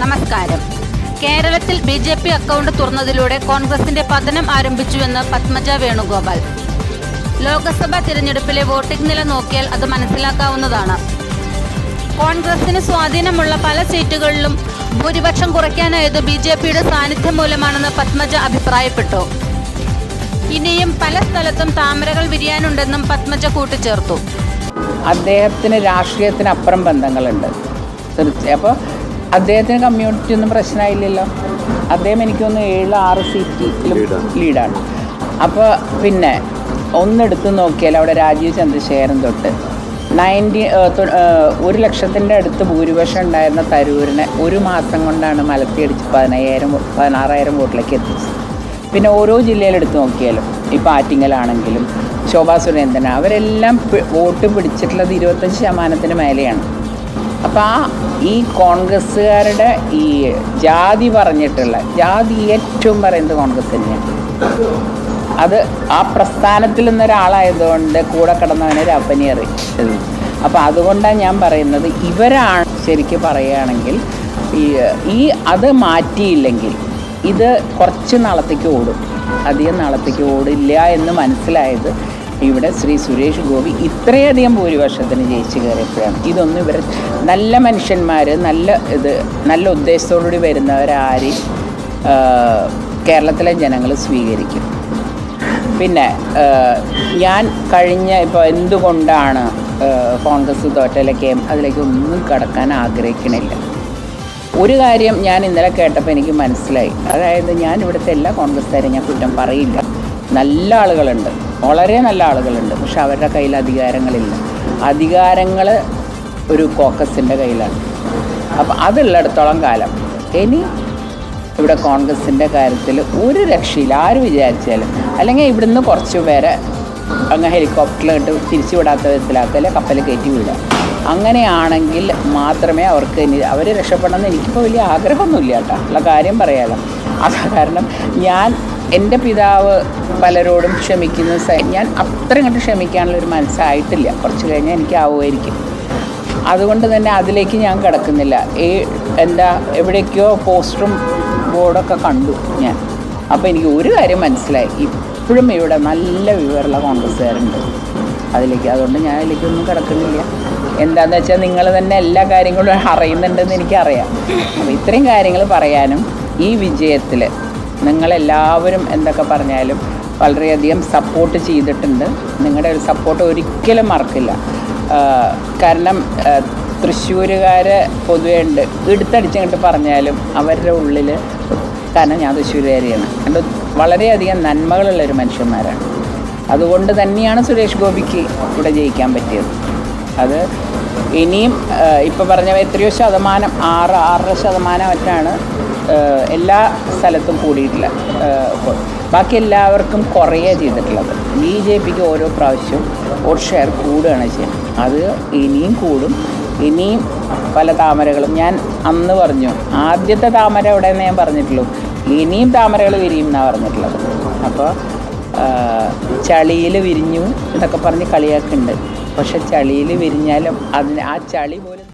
നമസ്കാരം. കേരളത്തിൽ B J P account തുറന്നതിലൂടെ കോൺഗ്രസിന്റെ പതനം ആരംഭിച്ചുവെന്ന് പത്മജ വേണുഗോപാൽ. ലോക്സഭാ തിരഞ്ഞെടുപ്പിലെ വോട്ടിംഗ് നില നോക്കിയാൽ അത് മനസ്സിലാക്കാവുന്നതാണ്. കോൺഗ്രസിന് സ്വാധീനമുള്ള പല സീറ്റുകളിലും ഭൂരിപക്ഷം കുറയ്ക്കാനായത് ബി ജെ പിയുടെ സാന്നിധ്യം മൂലമാണെന്ന് പത്മജ അഭിപ്രായപ്പെട്ടു. ഇനിയും പല സ്ഥലത്തും താമരകൾ വിരിയാനുണ്ടെന്നും പത്മജ കൂട്ടിച്ചേർത്തു. അദ്ദേഹത്തിന് രാഷ്ട്രീയത്തിനപ്പുറം ബന്ധങ്ങളുണ്ട്. തീർച്ചയായും. അപ്പോൾ അദ്ദേഹത്തിന് കമ്മ്യൂണിറ്റി ഒന്നും പ്രശ്നമായില്ലല്ലോ. അദ്ദേഹം എനിക്കൊന്ന് ഏഴ് ആറ് സീറ്റിലും ലീഡാണ് അപ്പോൾ പിന്നെ ഒന്നെടുത്ത് നോക്കിയാൽ അവിടെ രാജീവ് ചന്ദ്രശേഖരൻ തൊട്ട് നയന്റി ഒരു ലക്ഷത്തിന്റെ അടുത്ത് ഭൂരിപക്ഷം ഉണ്ടായിരുന്ന തരൂരിനെ ഒരു മാസം കൊണ്ടാണ് മലത്തിയടിച്ച് പതിനയ്യായിരം പതിനാറായിരം വോട്ടിലേക്ക് എത്തിച്ചത്. പിന്നെ ഓരോ ജില്ലയിലെടുത്ത് നോക്കിയാലും ഇപ്പോൾ ആറ്റിങ്ങലാണെങ്കിലും ശോഭാ സുരേന്ദ്രൻ അവരെല്ലാം വോട്ട് പിടിച്ചിട്ടുള്ളത് ഇരുപത്തഞ്ച് ശതമാനത്തിന് മേലെയാണ്. അപ്പോൾ ആ ഈ കോൺഗ്രസ്സുകാരുടെ ഈ ജാതി പറഞ്ഞിട്ടുള്ള ജാതി ഏറ്റവും പറയുന്നത് കോൺഗ്രസ് തന്നെയാണ്. അത് ആ പ്രസ്ഥാനത്തിൽ നിന്നൊരാളായതുകൊണ്ട് കൂടെ കിടന്നവനെ അറിയിച്ചത്. അപ്പോൾ അതുകൊണ്ടാണ് ഞാൻ പറയുന്നത് ഇവരാണ് ശരിക്കും പറയുകയാണെങ്കിൽ ഈ ഈ അത് മാറ്റിയില്ലെങ്കിൽ ഇത് കുറച്ച് നാളത്തേക്ക് ഓടും. അധികം നാളത്തേക്ക് ഓടില്ല എന്ന് മനസ്സിലായത് ഇവിടെ ശ്രീ സുരേഷ് ഗോപി ഇത്രയധികം ഭൂരിപക്ഷത്തിന് ജയിച്ചു കയറിയപ്പോഴാണ്. ഇതൊന്നും ഇവർ നല്ല മനുഷ്യന്മാർ നല്ല ഇത് നല്ല ഉദ്ദേശത്തോടുകൂടി വരുന്നവരാരും ആ, കേരളത്തിലെ ജനങ്ങൾ സ്വീകരിക്കും. പിന്നെ ഞാൻ കഴിഞ്ഞ ഇപ്പോൾ എന്തുകൊണ്ടാണ് കോൺഗ്രസ് തോറ്റയിലൊക്കെ അതിലേക്ക് ഒന്നും കടക്കാൻ ആഗ്രഹിക്കണില്ല? ഒരു കാര്യം ഞാൻ ഇന്നലെ കേട്ടപ്പോൾ എനിക്ക് മനസ്സിലായി. അതായത് ഞാൻ ഇവിടുത്തെ എല്ലാ കോൺഗ്രസ്സുകാരെയും ഞാൻ കുറ്റം പറയില്ല. നല്ല ആളുകളുണ്ട്. വളരെ നല്ല ആളുകളുണ്ട്. പക്ഷെ അവരുടെ കയ്യിൽ അധികാരങ്ങളില്ല. അധികാരങ്ങൾ ഒരു കോക്കസിന്റെ കയ്യിലാണ്. അപ്പം അതുള്ളിടത്തോളം കാലം ഇനി ഇവിടെ കോൺഗ്രസിന്റെ കാര്യത്തിൽ ഒരു രക്ഷയില്ല. ആര് വിചാരിച്ചാലും. അല്ലെങ്കിൽ ഇവിടുന്ന് കുറച്ച് പേരെ അങ്ങ് ഹെലികോപ്റ്ററിലിട്ട് തിരിച്ചു വിടാത്ത വിധത്തിലാക്കുക അല്ലെങ്കിൽ കപ്പൽ കയറ്റി വിടുക. അങ്ങനെയാണെങ്കിൽ മാത്രമേ അവർക്ക് ഇനി അവർ രക്ഷപ്പെടണമെന്ന് എനിക്കിപ്പോൾ വലിയ ആഗ്രഹമൊന്നുമില്ല കേട്ടോ. ഉള്ള കാര്യം പറയാലോ. അതാ കാരണം ഞാൻ എന്റെ പിതാവ് പലരോടും ക്ഷമിക്കുന്ന ഞാൻ അത്രയും കണ്ട് ക്ഷമിക്കാനുള്ള ഒരു മനസ്സായിട്ടില്ല. കുറച്ച് കഴിഞ്ഞാൽ എനിക്കാവുമായിരിക്കും അതുകൊണ്ട് തന്നെ അതിലേക്ക് ഞാൻ കിടക്കുന്നില്ല. ഈ എന്താ എവിടേക്കോ പോസ്റ്ററും ബോർഡൊക്കെ കണ്ടു ഞാൻ. അപ്പോൾ എനിക്ക് ഒരു കാര്യം മനസ്സിലായി. ഇപ്പോഴും ഇവിടെ നല്ല വിവരമുള്ള കോൺഗ്രസ്സുകാരുണ്ട് അതിലേക്ക്. അതുകൊണ്ട് ഞാൻ അതിലേക്കൊന്നും കിടക്കുന്നില്ല. എന്താണെന്ന് വെച്ചാൽ നിങ്ങൾ തന്നെ എല്ലാ കാര്യങ്ങളും അറിയുന്നുണ്ടെന്ന് എനിക്കറിയാം. അപ്പോൾ ഇത്രയും കാര്യങ്ങൾ പറയാനും ഈ വിജയത്തിൽ നിങ്ങളെല്ലാവരും എന്തൊക്കെ പറഞ്ഞാലും വളരെയധികം സപ്പോർട്ട് ചെയ്തിട്ടുണ്ട്. നിങ്ങളുടെ ഒരു സപ്പോർട്ട് ഒരിക്കലും മറക്കില്ല. കാരണം തൃശ്ശൂരുകാർ പൊതുവേ ഉണ്ട്. എടുത്തടിച്ചങ്ങോട്ട് പറഞ്ഞാലും അവരുടെ ഉള്ളിൽ കാരണം ഞാൻ തൃശ്ശൂരുകാരിയാണ്. അതുകൊണ്ട് വളരെയധികം നന്മകളുള്ളൊരു മനുഷ്യന്മാരാണ്. അതുകൊണ്ട് തന്നെയാണ് സുരേഷ് ഗോപിക്ക് ഇവിടെ ജയിക്കാൻ പറ്റിയത്. അത് ഇനിയും ഇപ്പോൾ പറഞ്ഞ എത്രയോ ശതമാനം ആറ് ആറര ശതമാനം മറ്റാണ് എല്ലാ സ്ഥലത്തും കൂടിയിട്ടില്ല. ഇപ്പോൾ ബാക്കി എല്ലാവർക്കും കുറയുക ചെയ്തിട്ടുള്ളത്. ബി ജെ പിക്ക് ഓരോ പ്രാവശ്യവും വോട്ട് ഷെയർ കൂടുകയാണ് ചെയ്യുന്നത്. അത് ഇനിയും കൂടും. ഇനിയും പല താമരകളും ഞാൻ അന്ന് പറഞ്ഞു ആദ്യത്തെ താമര എവിടെയെന്ന് ഞാൻ പറഞ്ഞിട്ടുള്ളൂ. ഇനിയും താമരകൾ വിരിയും എന്നാണ് പറഞ്ഞിട്ടുള്ളത് അപ്പോൾ ചളിയിൽ വിരിഞ്ഞു എന്നൊക്കെ പറഞ്ഞ് കളിയാക്കുന്നുണ്ട്. പക്ഷെ ചളിയിൽ വിരിഞ്ഞാലും അതിന് ആ ചളി പോലും